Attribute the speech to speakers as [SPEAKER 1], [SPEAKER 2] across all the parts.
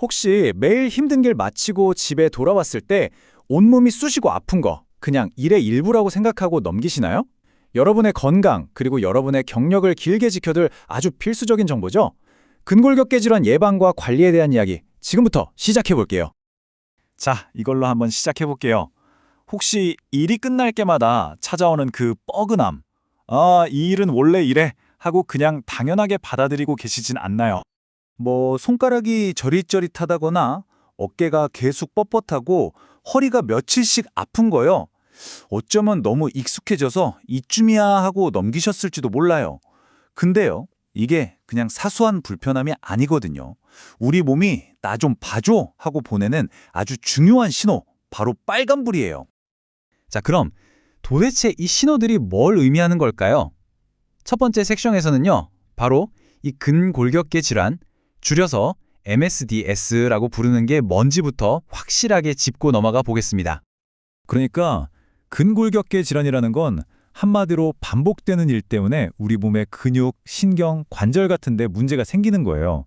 [SPEAKER 1] 혹시 매일 힘든 길 마치고 집에 돌아왔을 때 온몸이 쑤시고 아픈 거 그냥 일의 일부라고 생각하고 넘기시나요? 여러분의 건강 그리고 여러분의 경력을 길게 지켜둘 아주 필수적인 정보죠. 근골격계 질환 예방과 관리에 대한 이야기 지금부터 시작해 볼게요. 자, 이걸로 한번 시작해 볼게요. 혹시 일이 끝날 때마다 찾아오는 그 뻐근함. 아, 이 일은 원래 이래 하고 그냥 당연하게 받아들이고 계시진 않나요? 뭐 손가락이 저릿저릿하다거나 어깨가 계속 뻣뻣하고 허리가 며칠씩 아픈 거요. 어쩌면 너무 익숙해져서 이쯤이야 하고 넘기셨을지도 몰라요. 근데요, 이게 그냥 사소한 불편함이 아니거든요. 우리 몸이 나 좀 봐줘 하고 보내는 아주 중요한 신호, 바로 빨간불이에요. 자, 그럼 도대체 이 신호들이 뭘 의미하는 걸까요? 첫 번째 섹션에서는요, 바로 이 근골격계 질환, 줄여서 MSDS라고 부르는 게 뭔지부터 확실하게 짚고 넘어가 보겠습니다. 그러니까 근골격계 질환이라는 건 한마디로 반복되는 일 때문에 우리 몸의 근육, 신경, 관절 같은 데 문제가 생기는 거예요.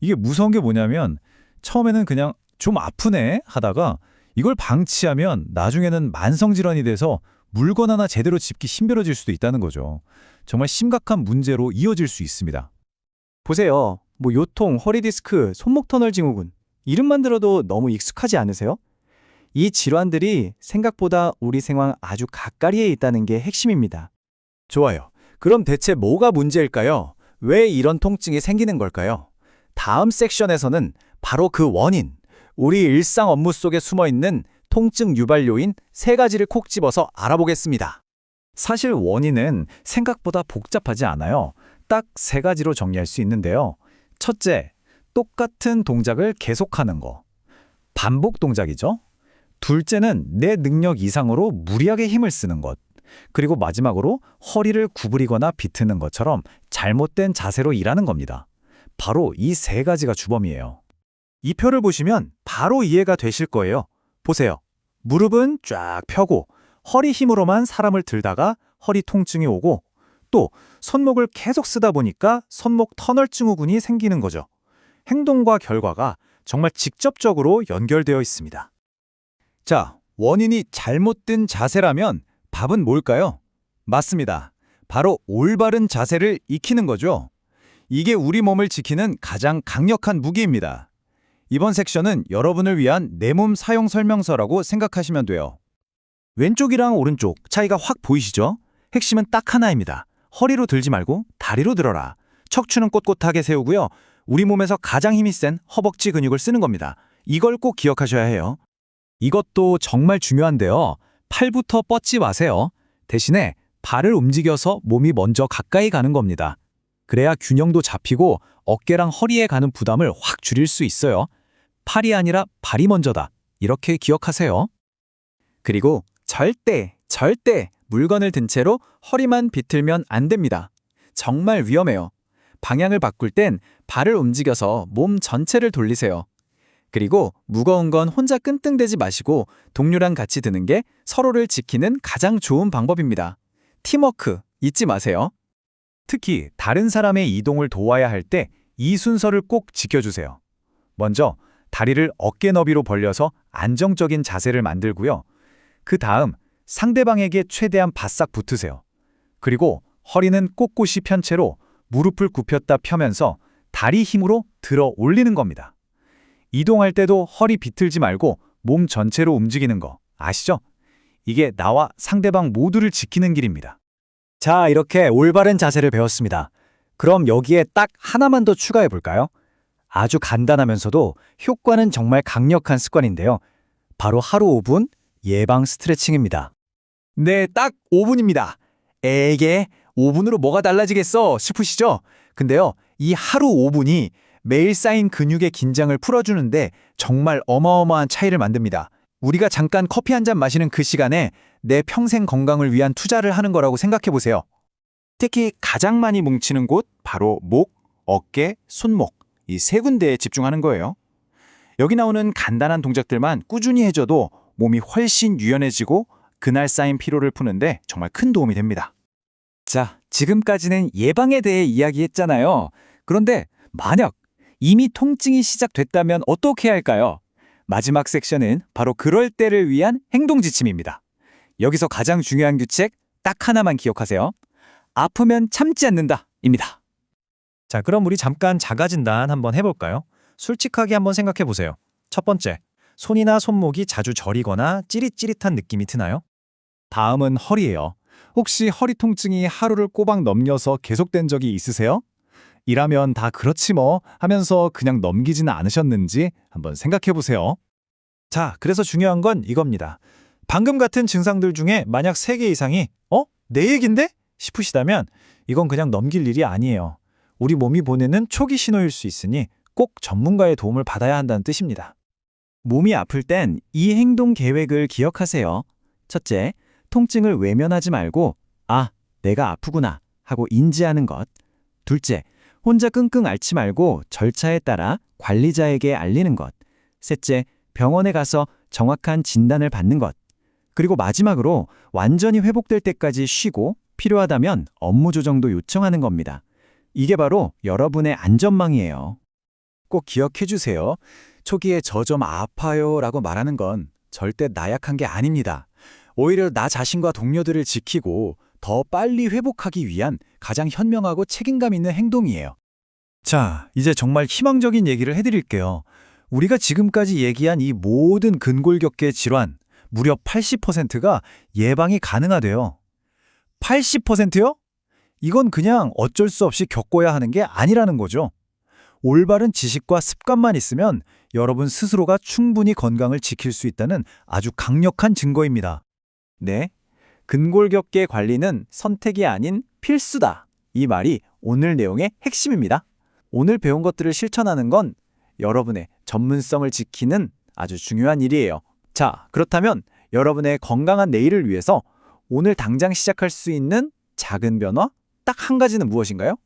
[SPEAKER 1] 이게 무서운 게 뭐냐면 처음에는 그냥 좀 아프네 하다가 이걸 방치하면 나중에는 만성 질환이 돼서 물건 하나 제대로 짚기 힘들어질 수도 있다는 거죠. 정말 심각한 문제로 이어질 수 있습니다.
[SPEAKER 2] 보세요. 뭐 요통, 허리디스크, 손목 터널 증후군. 이름만 들어도 너무 익숙하지 않으세요? 이 질환들이 생각보다 우리 생활 아주 가까이에 있다는 게 핵심입니다.
[SPEAKER 1] 좋아요. 그럼 대체 뭐가 문제일까요? 왜 이런 통증이 생기는 걸까요? 다음 섹션에서는 바로 그 원인, 우리 일상 업무 속에 숨어 있는 통증 유발 요인 세 가지를 콕 집어서 알아보겠습니다. 사실 원인은 생각보다 복잡하지 않아요. 딱 세 가지로 정리할 수 있는데요. 첫째, 똑같은 동작을 계속하는 거. 반복 동작이죠. 둘째는 내 능력 이상으로 무리하게 힘을 쓰는 것. 그리고 마지막으로 허리를 구부리거나 비트는 것처럼 잘못된 자세로 일하는 겁니다. 바로 이 세 가지가 주범이에요. 이 표를 보시면 바로 이해가 되실 거예요. 보세요. 무릎은 쫙 펴고 허리 힘으로만 사람을 들다가 허리 통증이 오고 또 손목을 계속 쓰다 보니까 손목 터널 증후군이 생기는 거죠. 행동과 결과가 정말 직접적으로 연결되어 있습니다. 자, 원인이 잘못된 자세라면 답은 뭘까요? 맞습니다. 바로 올바른 자세를 익히는 거죠. 이게 우리 몸을 지키는 가장 강력한 무기입니다. 이번 섹션은 여러분을 위한 내 몸 사용 설명서라고 생각하시면 돼요. 왼쪽이랑 오른쪽 차이가 확 보이시죠? 핵심은 딱 하나입니다. 허리로 들지 말고 다리로 들어라. 척추는 꼿꼿하게 세우고요. 우리 몸에서 가장 힘이 센 허벅지 근육을 쓰는 겁니다. 이걸 꼭 기억하셔야 해요. 이것도 정말 중요한데요. 팔부터 뻗지 마세요. 대신에 발을 움직여서 몸이 먼저 가까이 가는 겁니다. 그래야 균형도 잡히고 어깨랑 허리에 가는 부담을 확 줄일 수 있어요. 팔이 아니라 발이 먼저다. 이렇게 기억하세요. 그리고 절대, 절대 물건을 든 채로 허리만 비틀면 안 됩니다. 정말 위험해요. 방향을 바꿀 땐 발을 움직여서 몸 전체를 돌리세요. 그리고 무거운 건 혼자 끈등대지 마시고 동료랑 같이 드는 게 서로를 지키는 가장 좋은 방법입니다. 팀워크 잊지 마세요. 특히 다른 사람의 이동을 도와야 할 때 이 순서를 꼭 지켜주세요. 먼저 다리를 어깨 너비로 벌려서 안정적인 자세를 만들고요. 그 다음 상대방에게 최대한 바싹 붙으세요. 그리고 허리는 꼿꼿이 편 채로 무릎을 굽혔다 펴면서 다리 힘으로 들어 올리는 겁니다. 이동할 때도 허리 비틀지 말고 몸 전체로 움직이는 거 아시죠? 이게 나와 상대방 모두를 지키는 길입니다. 자, 이렇게 올바른 자세를 배웠습니다. 그럼 여기에 딱 하나만 더 추가해 볼까요? 아주 간단하면서도 효과는 정말 강력한 습관인데요. 바로 하루 5분 예방 스트레칭입니다. 네, 딱 5분입니다. 에게 5분으로 뭐가 달라지겠어 싶으시죠? 근데요, 이 하루 5분이 매일 쌓인 근육의 긴장을 풀어주는데 정말 어마어마한 차이를 만듭니다. 우리가 잠깐 커피 한 잔 마시는 그 시간에 내 평생 건강을 위한 투자를 하는 거라고 생각해 보세요. 특히 가장 많이 뭉치는 곳 바로 목, 어깨, 손목 이 세 군데에 집중하는 거예요. 여기 나오는 간단한 동작들만 꾸준히 해줘도 몸이 훨씬 유연해지고 그날 쌓인 피로를 푸는데 정말 큰 도움이 됩니다. 자, 지금까지는 예방에 대해 이야기했잖아요. 그런데 만약
[SPEAKER 2] 이미 통증이 시작됐다면 어떻게 해야 할까요? 마지막 섹션은 바로 그럴 때를 위한 행동 지침입니다. 여기서 가장 중요한 규칙 딱 하나만 기억하세요. 아프면 참지 않는다. 입니다.
[SPEAKER 1] 자, 그럼 우리 잠깐 자가 진단 한번 해볼까요? 솔직하게 한번 생각해 보세요. 첫 번째, 손이나 손목이 자주 저리거나 찌릿찌릿한 느낌이 드나요?
[SPEAKER 3] 다음은 허리예요. 혹시 허리 통증이 하루를 꼬박 넘겨서 계속된 적이 있으세요? 이라면 다 그렇지 뭐 하면서 그냥 넘기지는 않으셨는지 한번 생각해 보세요.
[SPEAKER 1] 자, 그래서 중요한 건 이겁니다. 방금 같은 증상들 중에 만약 3개 이상이 어? 내 얘긴데? 싶으시다면 이건 그냥 넘길 일이 아니에요. 우리 몸이 보내는 초기 신호일 수 있으니 꼭 전문가의 도움을 받아야 한다는 뜻입니다.
[SPEAKER 2] 몸이 아플 땐 이 행동 계획을 기억하세요. 첫째, 통증을 외면하지 말고 아, 내가 아프구나 하고 인지하는 것. 둘째, 혼자 끙끙 앓지 말고 절차에 따라 관리자에게 알리는 것. 셋째, 병원에 가서 정확한 진단을 받는 것. 그리고 마지막으로 완전히 회복될 때까지 쉬고 필요하다면 업무 조정도 요청하는 겁니다. 이게 바로 여러분의 안전망이에요.
[SPEAKER 3] 꼭 기억해 주세요. 초기에 저 좀 아파요 라고 말하는 건 절대 나약한 게 아닙니다. 오히려 나 자신과 동료들을 지키고 더 빨리 회복하기 위한 가장 현명하고 책임감 있는 행동이에요.
[SPEAKER 1] 자, 이제 정말 희망적인 얘기를 해드릴게요. 우리가 지금까지 얘기한 이 모든 근골격계 질환, 무려 80%가 예방이 가능하대요. 80%요? 이건 그냥 어쩔 수 없이 겪어야 하는 게 아니라는 거죠. 올바른 지식과 습관만 있으면 여러분 스스로가 충분히 건강을 지킬 수 있다는 아주 강력한 증거입니다.
[SPEAKER 2] 네. 근골격계 관리는 선택이 아닌 필수다. 이 말이 오늘 내용의 핵심입니다. 오늘 배운 것들을 실천하는 건 여러분의 전문성을 지키는 아주 중요한 일이에요. 자, 그렇다면 여러분의 건강한 내일을 위해서 오늘 당장 시작할 수 있는 작은 변화 딱 한 가지는 무엇인가요?